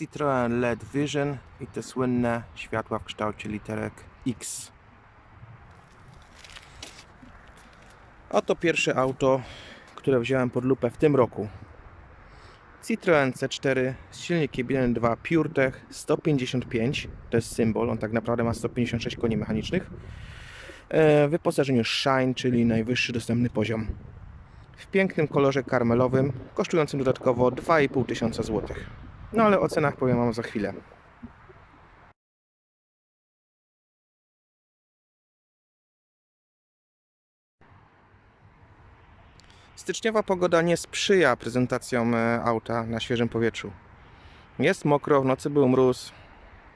Citroen LED Vision i te słynne światła w kształcie literek X. Oto pierwsze auto, które wziąłem pod lupę w tym roku. Citroen C4 z silnikiem 1.2 PureTech 155, to jest symbol, on tak naprawdę ma 156 koni mechanicznych. E, W wyposażeniu Shine, czyli najwyższy dostępny poziom. W pięknym kolorze karmelowym, kosztującym dodatkowo 2,5 tysiąca złotych. No ale o cenach powiem Wam za chwilę. Styczniowa pogoda nie sprzyja prezentacjom e, auta na świeżym powietrzu. Jest mokro, w nocy był mróz.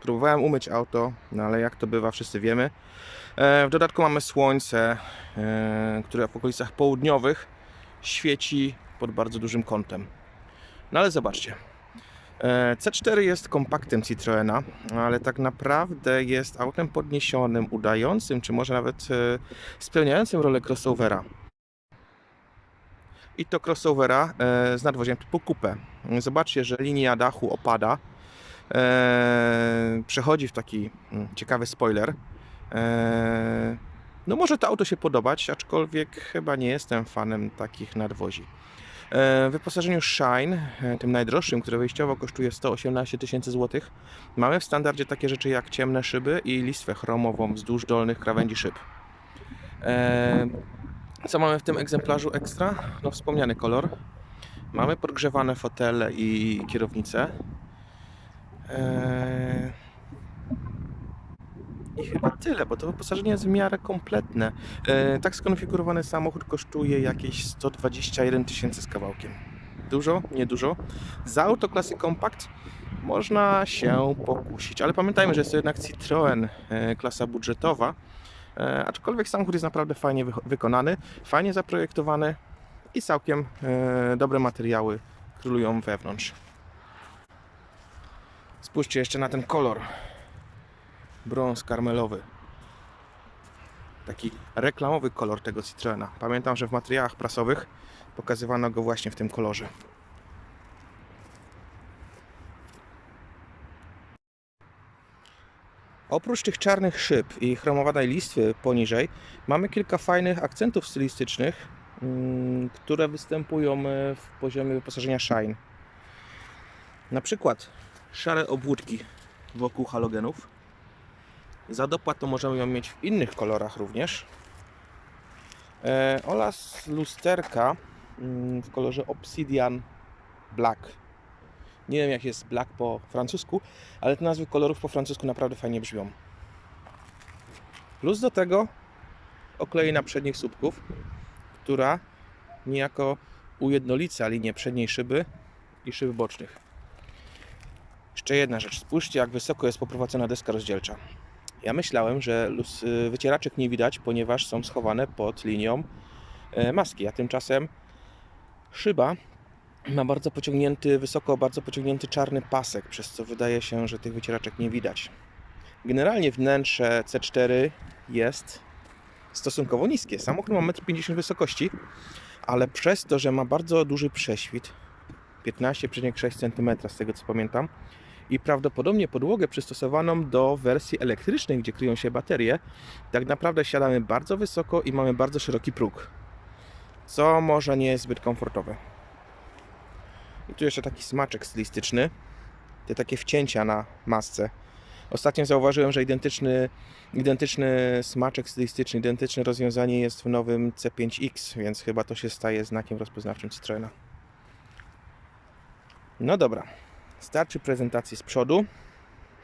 Próbowałem umyć auto, no ale jak to bywa, wszyscy wiemy. E, W dodatku mamy słońce, e, które w okolicach południowych świeci pod bardzo dużym kątem. No ale zobaczcie. E, C4 jest kompaktem Citroena, ale tak naprawdę jest autem podniesionym, udającym, czy może nawet e, spełniającym rolę crossovera. I to crossovera e, z nadwoziem typu coupe. Zobaczcie, że linia dachu opada. Przechodzi w taki mm, ciekawy spoiler. No może to auto się podobać, aczkolwiek chyba nie jestem fanem takich nadwozi. E, W wyposażeniu Shine, e, tym najdroższym, które wyjściowo kosztuje 118 tysięcy złotych, mamy w standardzie takie rzeczy jak ciemne szyby i listwę chromową wzdłuż dolnych krawędzi szyb. E, Co mamy w tym egzemplarzu ekstra? No wspomniany kolor. Mamy podgrzewane fotele i kierownicę. E, I chyba tyle, bo to wyposażenie jest w miarę kompletne. E, tak skonfigurowany samochód kosztuje jakieś 121 tysięcy z kawałkiem. Dużo? Niedużo. Za auto klasy kompakt można się pokusić, ale pamiętajmy, że jest to jednak Citroen, e, klasa budżetowa. E, aczkolwiek samochód jest naprawdę fajnie wy- wykonany, fajnie zaprojektowany i całkiem e, dobre materiały królują wewnątrz. Spójrzcie jeszcze na ten kolor. Brąz karmelowy taki reklamowy kolor tego Citroena. Pamiętam, że w materiałach prasowych pokazywano go właśnie w tym kolorze. Oprócz tych czarnych szyb i chromowanej listwy poniżej, mamy kilka fajnych akcentów stylistycznych, mm, które występują e, w poziomie wyposażenia Shine. Na przykład szare obłódki wokół halogenów. Za dopłatą możemy ją mieć w innych kolorach również. E, oraz lusterka mm, w kolorze Obsidian Black. Nie wiem jak jest black po francusku, ale te nazwy kolorów po francusku naprawdę fajnie brzmią. Plus do tego okleina przednich słupków, która niejako ujednolica linię przedniej szyby i szyb bocznych. Jeszcze jedna rzecz. Spójrzcie jak wysoko jest poprowadzona deska rozdzielcza. Ja myślałem, że y, wycieraczek nie widać, ponieważ są schowane pod linią e, maski, a tymczasem szyba ma bardzo pociągnięty, wysoko bardzo pociągnięty czarny pasek, przez co wydaje się, że tych wycieraczek nie widać. Generalnie wnętrze C4 jest stosunkowo niskie. Samochód ma 1,50 m wysokości, ale przez to, że ma bardzo duży prześwit, 15,6 cm z tego co pamiętam, i prawdopodobnie podłogę przystosowaną do wersji elektrycznej, gdzie kryją się baterie, tak naprawdę siadamy bardzo wysoko i mamy bardzo szeroki próg, co może nie jest zbyt komfortowe. I tu jeszcze taki smaczek stylistyczny, te takie wcięcia na masce. Ostatnio zauważyłem, że identyczny, identyczny smaczek stylistyczny, identyczne rozwiązanie jest w nowym C5X, więc chyba to się staje znakiem rozpoznawczym Citroena. No dobra, starczy prezentacji z przodu.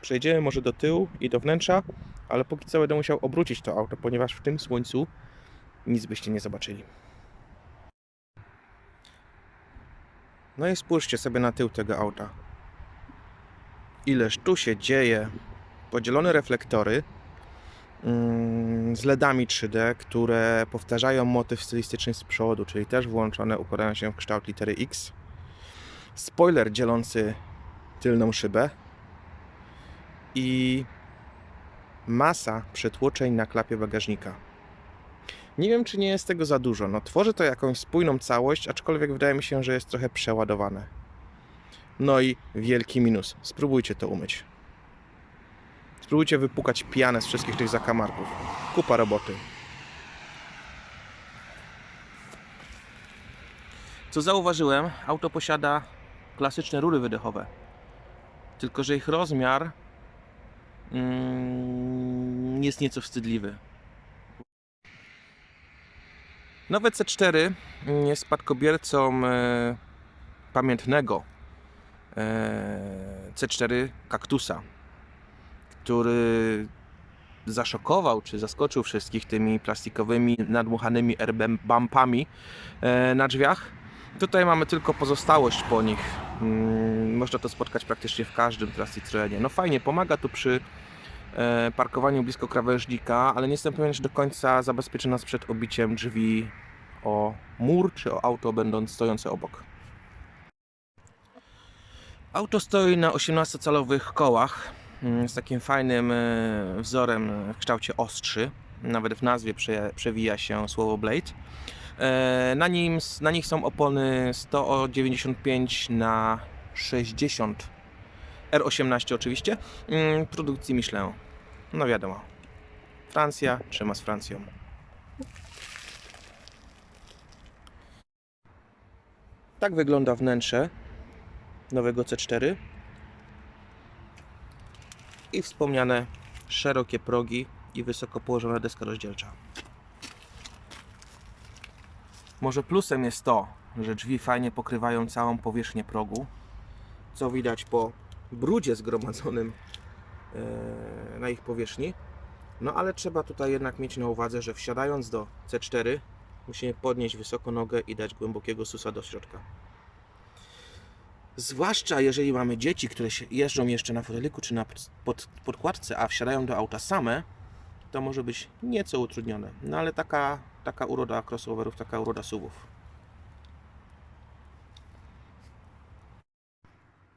Przejdziemy może do tyłu i do wnętrza, ale póki co będę musiał obrócić to auto, ponieważ w tym słońcu nic byście nie zobaczyli. No i spójrzcie sobie na tył tego auta. Ileż tu się dzieje. Podzielone reflektory mm, z LEDami 3D, które powtarzają motyw stylistyczny z przodu, czyli też włączone układają się w kształt litery X. Spoiler dzielący tylną szybę i masa przetłoczeń na klapie bagażnika. Nie wiem, czy nie jest tego za dużo. No, tworzy to jakąś spójną całość, aczkolwiek wydaje mi się, że jest trochę przeładowane. No i wielki minus. Spróbujcie to umyć. Spróbujcie wypukać pianę z wszystkich tych zakamarków. Kupa roboty. Co zauważyłem, auto posiada klasyczne rury wydechowe. Tylko, że ich rozmiar mm, jest nieco wstydliwy. Nowe C4 jest spadkobiercą e, pamiętnego e, C4 Kaktusa, który zaszokował czy zaskoczył wszystkich tymi plastikowymi nadmuchanymi airbumpami e, na drzwiach. Tutaj mamy tylko pozostałość po nich. Można to spotkać praktycznie w każdym Citroenie. No fajnie, pomaga tu przy e, parkowaniu blisko krawężnika, ale nie jestem pewien, czy do końca zabezpieczy nas przed obiciem drzwi o mur czy o auto będąc stojące obok. Auto stoi na 18-calowych kołach mm, z takim fajnym e, wzorem w kształcie ostrzy. Nawet w nazwie prze, przewija się słowo blade. E, Na, nim, na nich są opony 195 na 60 R18 oczywiście mm, produkcji Michelin. No wiadomo. Francja trzyma z Francją. Tak wygląda wnętrze nowego C4 i wspomniane szerokie progi i wysoko położona deska rozdzielcza. Może plusem jest to, że drzwi fajnie pokrywają całą powierzchnię progu, co widać po brudzie zgromadzonym e, na ich powierzchni. No ale trzeba tutaj jednak mieć na uwadze, że wsiadając do C4 musimy podnieść wysoko nogę i dać głębokiego susa do środka. Zwłaszcza jeżeli mamy dzieci, które jeżdżą jeszcze na foteliku czy na pod, podkładce, a wsiadają do auta same, to może być nieco utrudnione. No ale taka, taka uroda crossoverów, taka uroda SUVów.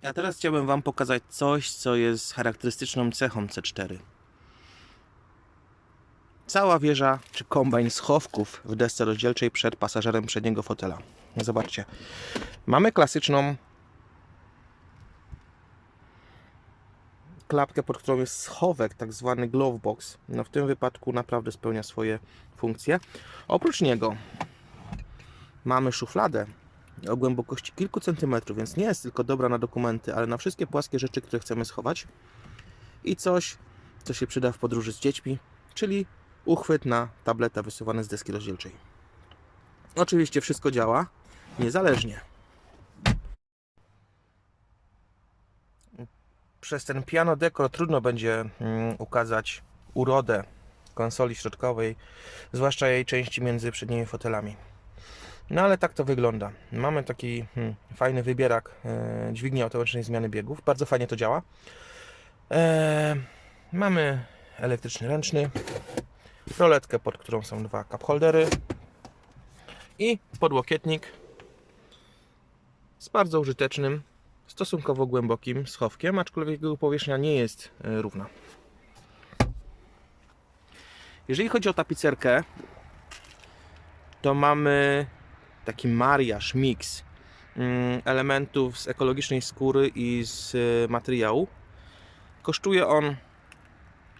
A teraz chciałbym Wam pokazać coś, co jest charakterystyczną cechą C4. Cała wieża czy kombajn schowków w desce rozdzielczej przed pasażerem przedniego fotela. Zobaczcie. Mamy klasyczną klapkę, pod którą jest schowek, tak zwany glove box. No w tym wypadku naprawdę spełnia swoje funkcje. Oprócz niego mamy szufladę o głębokości kilku centymetrów, więc nie jest tylko dobra na dokumenty, ale na wszystkie płaskie rzeczy, które chcemy schować. I coś, co się przyda w podróży z dziećmi, czyli uchwyt na tableta wysuwany z deski rozdzielczej. Oczywiście wszystko działa niezależnie. Przez ten piano decor trudno będzie mm, ukazać urodę konsoli środkowej, zwłaszcza jej części między przednimi fotelami. No ale tak to wygląda. Mamy taki hmm, fajny wybierak e, dźwigni automatycznej zmiany biegów. Bardzo fajnie to działa. E, mamy elektryczny ręczny, roletkę, pod którą są dwa cup holdery i podłokietnik z bardzo użytecznym, stosunkowo głębokim schowkiem, aczkolwiek jego powierzchnia nie jest e, równa. Jeżeli chodzi o tapicerkę, to mamy taki mariaż, miks mm, elementów z ekologicznej skóry i z e, materiału. Kosztuje on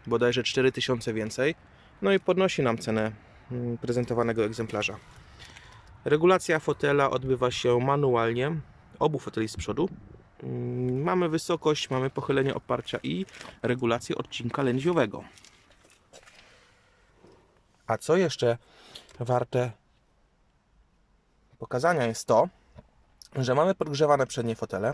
bodajże 4000 więcej, no i podnosi nam cenę mm, prezentowanego egzemplarza. Regulacja fotela odbywa się manualnie, obu foteli z przodu. Mm, Mamy wysokość, mamy pochylenie oparcia i regulację odcinka lędźwiowego. A co jeszcze warte pokazania jest to, że mamy podgrzewane przednie fotele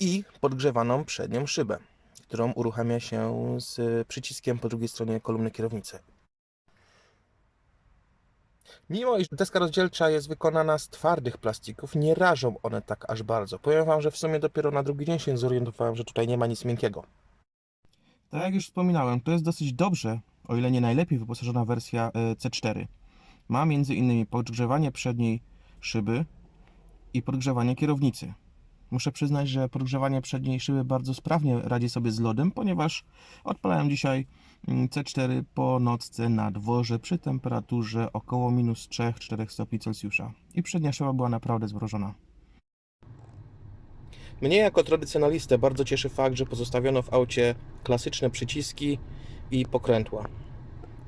i podgrzewaną przednią szybę, którą uruchamia się z przyciskiem po drugiej stronie kolumny kierownicy. Mimo iż deska rozdzielcza jest wykonana z twardych plastików, nie rażą one tak aż bardzo. Powiem Wam, że w sumie dopiero na drugi dzień się zorientowałem, że tutaj nie ma nic miękkiego. Tak jak już wspominałem, to jest dosyć dobrze, o ile nie najlepiej wyposażona wersja e, C4. Ma innymi podgrzewanie przedniej szyby i podgrzewanie kierownicy. Muszę przyznać, że podgrzewanie przedniej szyby bardzo sprawnie radzi sobie z lodem, ponieważ odpalałem dzisiaj mm, C4 po nocce na dworze przy temperaturze około minus 3-4 stopni Celsjusza. I przednia szyba była naprawdę zmrożona. Mnie jako tradycjonalistę bardzo cieszy fakt, że pozostawiono w aucie klasyczne przyciski i pokrętła.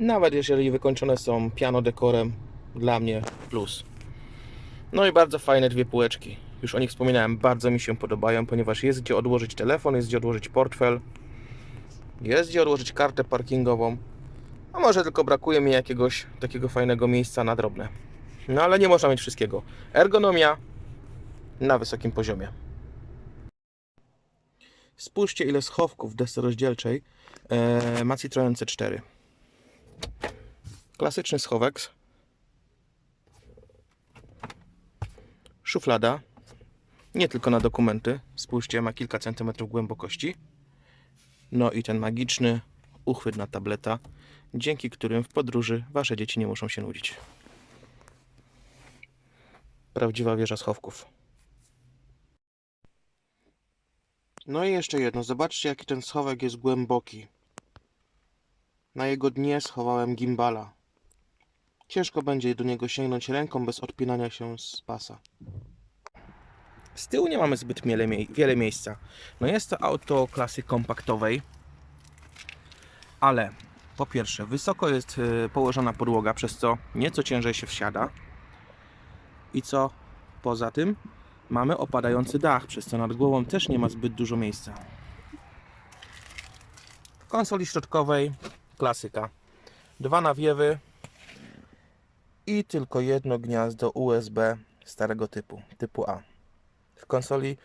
Nawet jeżeli wykończone są piano dekorem, dla mnie plus. No i bardzo fajne dwie półeczki. Już o nich wspominałem, bardzo mi się podobają, ponieważ jest gdzie odłożyć telefon, jest gdzie odłożyć portfel, jest gdzie odłożyć kartę parkingową. A może tylko brakuje mi jakiegoś takiego fajnego miejsca na drobne. No ale nie można mieć wszystkiego. Ergonomia na wysokim poziomie. Spójrzcie ile schowków w desce rozdzielczej e, ma Citroen C4. Klasyczny schowek. Szuflada. Nie tylko na dokumenty. Spójrzcie, ma kilka centymetrów głębokości. No i ten magiczny uchwyt na tableta, dzięki którym w podróży wasze dzieci nie muszą się nudzić. Prawdziwa wieża schowków. No i jeszcze jedno. Zobaczcie, jaki ten schowek jest głęboki. Na jego dnie schowałem gimbala. Ciężko będzie do niego sięgnąć ręką bez odpinania się z pasa. Z tyłu nie mamy zbyt wiele, mie- wiele miejsca. No jest to auto klasy kompaktowej, ale po pierwsze, wysoko jest y, położona podłoga, przez co nieco ciężej się wsiada. I co poza tym, mamy opadający dach, przez co nad głową też nie ma zbyt dużo miejsca. W konsoli środkowej klasyka. Dwa nawiewy i tylko jedno gniazdo USB starego typu, typu A. W konsoli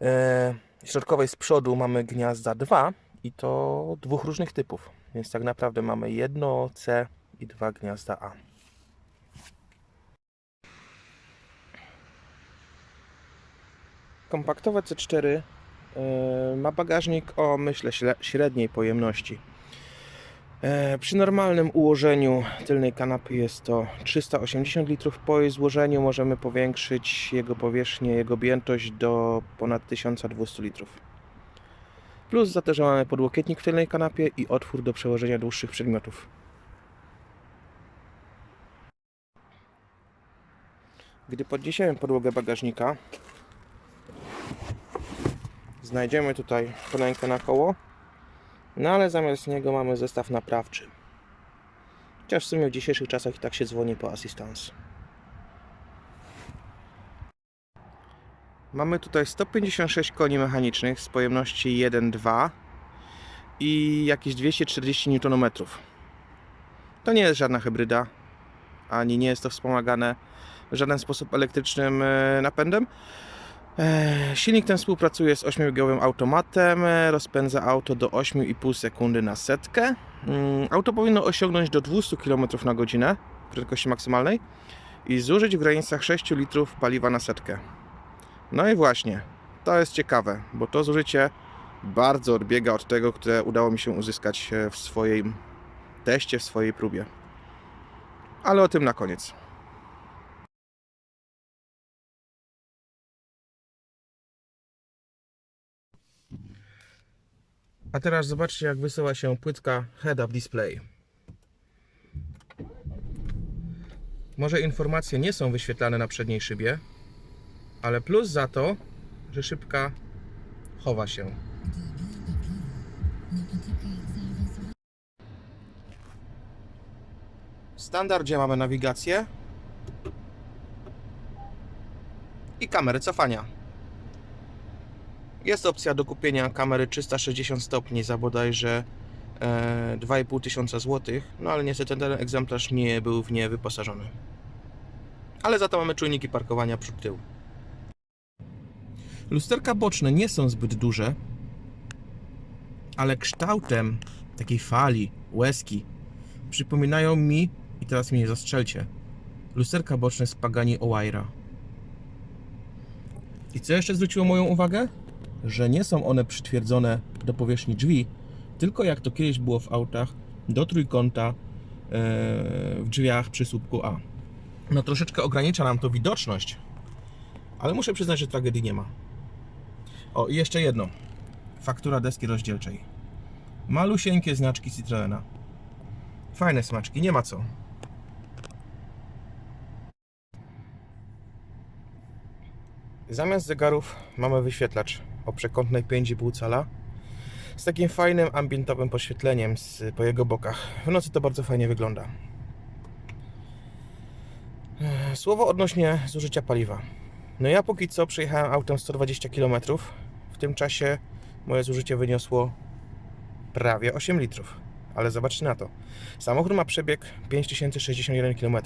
e, środkowej z przodu mamy gniazda dwa i to dwóch różnych typów. Więc tak naprawdę mamy jedno C i dwa gniazda A. Kompaktowe C4 e, ma bagażnik o myślę średniej pojemności. E, Przy normalnym ułożeniu tylnej kanapy jest to 380 litrów. Po złożeniu możemy powiększyć jego powierzchnię, jego objętość do ponad 1200 litrów. Plus za to, że mamy podłokietnik w tylnej kanapie i otwór do przełożenia dłuższych przedmiotów. Gdy podniesiemy podłogę bagażnika, znajdziemy tutaj kolejkę na koło, no ale zamiast niego mamy zestaw naprawczy. Chociaż w sumie w dzisiejszych czasach i tak się dzwoni po assistance. Mamy tutaj 156 koni mechanicznych z pojemności 1.2 i jakieś 240 Nm. To nie jest żadna hybryda, ani nie jest to wspomagane w żaden sposób elektrycznym e, napędem. E, Silnik ten współpracuje z 8-biegowym automatem, e, rozpędza auto do 8,5 sekundy na setkę. Mm, Auto powinno osiągnąć do 200 km na godzinę prędkości maksymalnej i zużyć w granicach 6 litrów paliwa na setkę. No i właśnie, to jest ciekawe, bo to zużycie bardzo odbiega od tego, które udało mi się uzyskać e, w swoim teście, w swojej próbie. Ale o tym na koniec. A teraz zobaczcie, jak wysyła się płytka head-up display. Może informacje nie są wyświetlane na przedniej szybie, ale plus za to, że szybka chowa się. W standardzie mamy nawigację i kamerę cofania. Jest opcja do kupienia kamery 360 stopni za bodajże e, 2,5 tysiąca złotych, no ale niestety ten egzemplarz nie był w nie wyposażony. Ale za to mamy czujniki parkowania przód tył. Lusterka boczne nie są zbyt duże, ale kształtem takiej fali, łezki przypominają mi, i teraz mnie nie zastrzelcie, lusterka boczne z Pagani Owaira. I co jeszcze zwróciło moją uwagę? Że nie są one przytwierdzone do powierzchni drzwi, tylko jak to kiedyś było w autach, do trójkąta e, w drzwiach przy słupku A. No troszeczkę ogranicza nam to widoczność, ale muszę przyznać, że tragedii nie ma. O, i jeszcze jedno. Faktura deski rozdzielczej. Malusieńkie znaczki Citroena. Fajne smaczki, nie ma co. Zamiast zegarów mamy wyświetlacz o przekątnej 5,5 cala z takim fajnym ambientowym podświetleniem z, po jego bokach. W nocy to bardzo fajnie wygląda. Słowo odnośnie zużycia paliwa. No ja póki co przejechałem autem 120 km. W tym czasie moje zużycie wyniosło prawie 8 litrów. Ale zobaczcie na to. Samochód ma przebieg 5061 km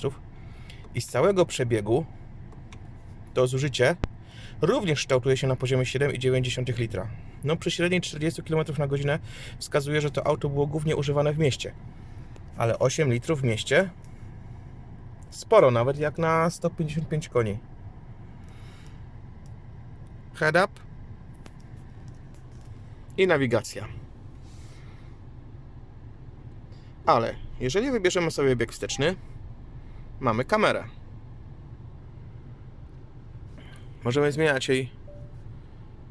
i z całego przebiegu to zużycie również kształtuje się na poziomie 7,9 litra. No przy średniej 40 km na godzinę wskazuje, że to auto było głównie używane w mieście. Ale 8 litrów w mieście sporo, nawet jak na 155 koni. Head up i nawigacja. Ale jeżeli wybierzemy sobie bieg wsteczny, mamy kamerę. Możemy zmieniać jej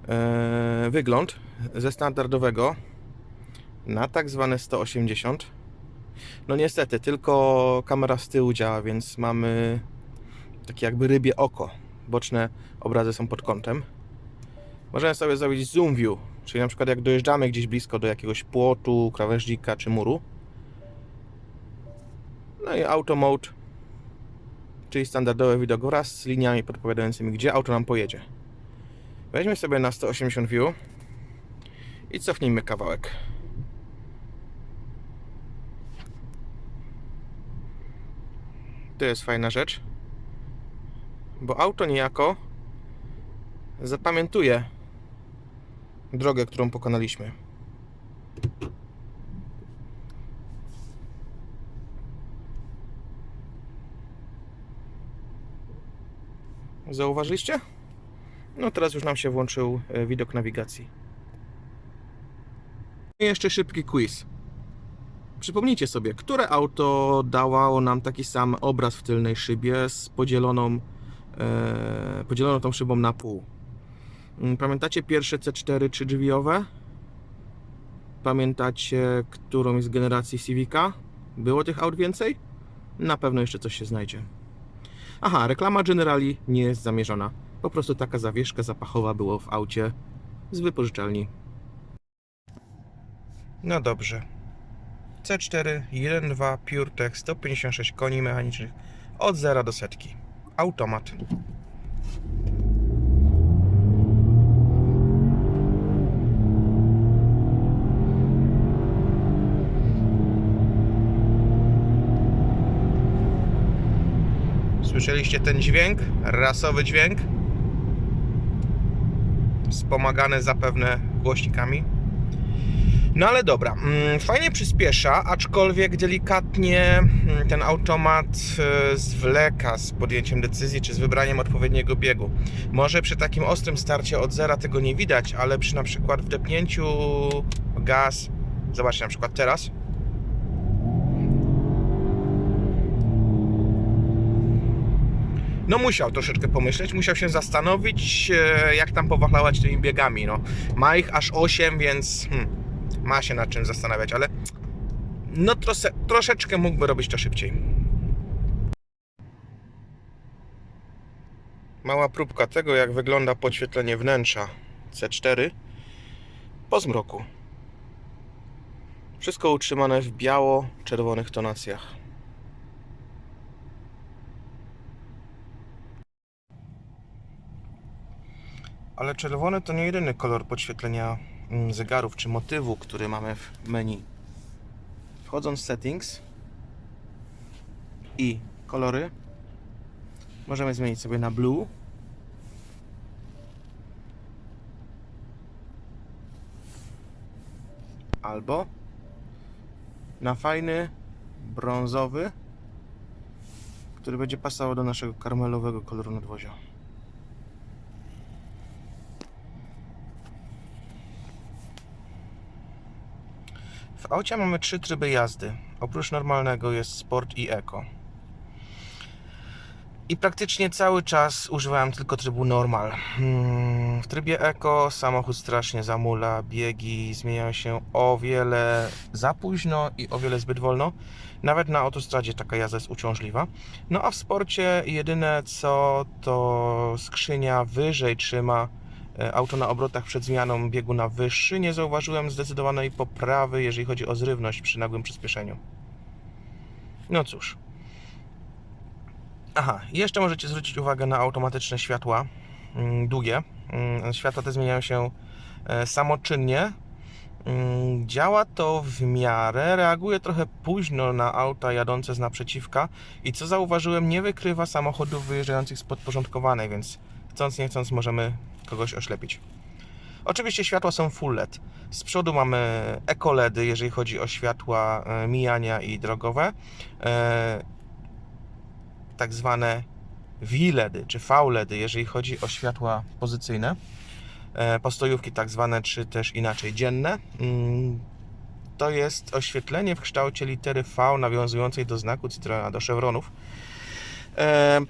e, wygląd ze standardowego na tak zwane 180. No niestety, tylko kamera z tyłu działa, więc mamy takie jakby rybie oko. Boczne obrazy są pod kątem. Możemy sobie zrobić zoom view, czyli na przykład jak dojeżdżamy gdzieś blisko do jakiegoś płotu, krawężnika czy muru. No i auto mode, czyli standardowy widok wraz z liniami podpowiadającymi, gdzie auto nam pojedzie. Weźmy sobie na 180 view i cofnijmy kawałek. To jest fajna rzecz, bo auto niejako zapamiętuje drogę, którą pokonaliśmy. Zauważyliście? No teraz już nam się włączył e, widok nawigacji. I jeszcze szybki quiz. Przypomnijcie sobie, które auto dawało nam taki sam obraz w tylnej szybie z podzieloną, e, podzieloną tą szybą na pół. Mm, Pamiętacie pierwsze C4 trzydrzwiowe? Pamiętacie którą z generacji Civica? Było tych aut więcej? Na pewno jeszcze coś się znajdzie. Aha, reklama Generali nie jest zamierzona. Po prostu taka zawieszka zapachowa było w aucie z wypożyczalni. No dobrze. C4 1.2 PureTech 156 koni mechanicznych od 0 do setki. Automat. Słyszeliście ten dźwięk? Rasowy dźwięk? Wspomagany zapewne głośnikami. No ale dobra, mm, fajnie przyspiesza, aczkolwiek delikatnie mm, ten automat e, zwleka z podjęciem decyzji czy z wybraniem odpowiedniego biegu. Może przy takim ostrym starcie od zera tego nie widać, ale przy na przykład wdepnięciu gaz, zobaczcie na przykład teraz, no musiał troszeczkę pomyśleć, musiał się zastanowić, e, jak tam powachlać tymi biegami. No. Ma ich aż 8, więc hmm, ma się nad czym zastanawiać, ale no trose, troszeczkę mógłby robić to szybciej. Mała próbka tego, jak wygląda podświetlenie wnętrza C4 po zmroku. Wszystko utrzymane w biało-czerwonych tonacjach. Ale czerwony to nie jedyny kolor podświetlenia mm, zegarów czy motywu, który mamy w menu. Wchodząc w settings i kolory, możemy zmienić sobie na blue. Albo na fajny brązowy, który będzie pasował do naszego karmelowego koloru nadwozia. W aucie mamy trzy tryby jazdy. Oprócz normalnego jest Sport i Eco. I praktycznie cały czas używałem tylko trybu normal. Hmm, W trybie eco samochód strasznie zamula, biegi zmieniają się o wiele za późno i o wiele zbyt wolno. Nawet na autostradzie taka jazda jest uciążliwa. No a w sporcie jedyne co to skrzynia wyżej trzyma auto na obrotach przed zmianą biegu na wyższy. Nie zauważyłem zdecydowanej poprawy, jeżeli chodzi o zrywność przy nagłym przyspieszeniu. No cóż. Aha, jeszcze możecie zwrócić uwagę na automatyczne światła mm, długie. Mm, Światła te zmieniają się e, samoczynnie. Mm, Działa to w miarę, reaguje trochę późno na auta jadące z naprzeciwka i co zauważyłem, nie wykrywa samochodów wyjeżdżających z podporządkowanej, więc chcąc nie chcąc możemy kogoś oślepić. Oczywiście światła są full LED. Z przodu mamy ekoledy, jeżeli chodzi o światła e, mijania i drogowe. E, tak zwane V-LEDy czy V-LEDy, jeżeli chodzi o światła pozycyjne. E, Postojówki tak zwane, czy też inaczej dzienne. Mm, To jest oświetlenie w kształcie litery V nawiązującej do znaku Citroena, do chevronów.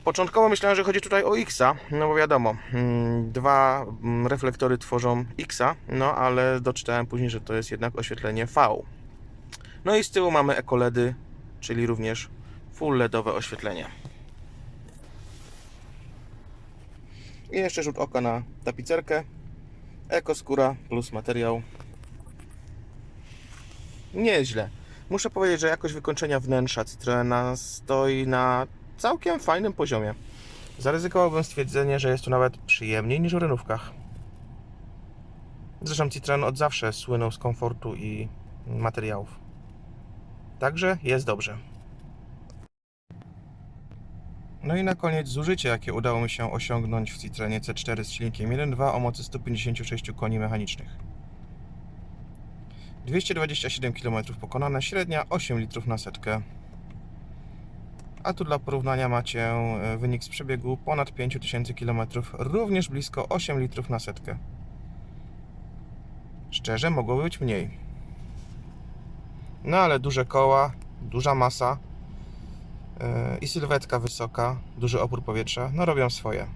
Początkowo myślałem, że chodzi tutaj o X-a, no bo wiadomo, mm, dwa mm, reflektory tworzą X-a, no ale doczytałem później, że to jest jednak oświetlenie V. No i z tyłu mamy ekoledy, czyli również full LEDowe oświetlenie. I jeszcze rzut oka na tapicerkę. Ekoskóra plus materiał. Nieźle. Muszę powiedzieć, że jakość wykończenia wnętrza Citroena stoi na całkiem fajnym poziomie. Zaryzykowałbym stwierdzenie, że jest tu nawet przyjemniej niż w renówkach. Zresztą Citroen od zawsze słynął z komfortu i materiałów. Także jest dobrze. No i na koniec zużycie, jakie udało mi się osiągnąć w Citroenie C4 z silnikiem 1.2 o mocy 156 koni mechanicznych. 227 km pokonane, średnia 8 litrów na setkę. A tu dla porównania macie e, wynik z przebiegu ponad 5000 km, również blisko 8 litrów na setkę. Szczerze, mogło być mniej. No ale duże koła, duża masa, Yy, i sylwetka wysoka, duży opór powietrza, no robią swoje.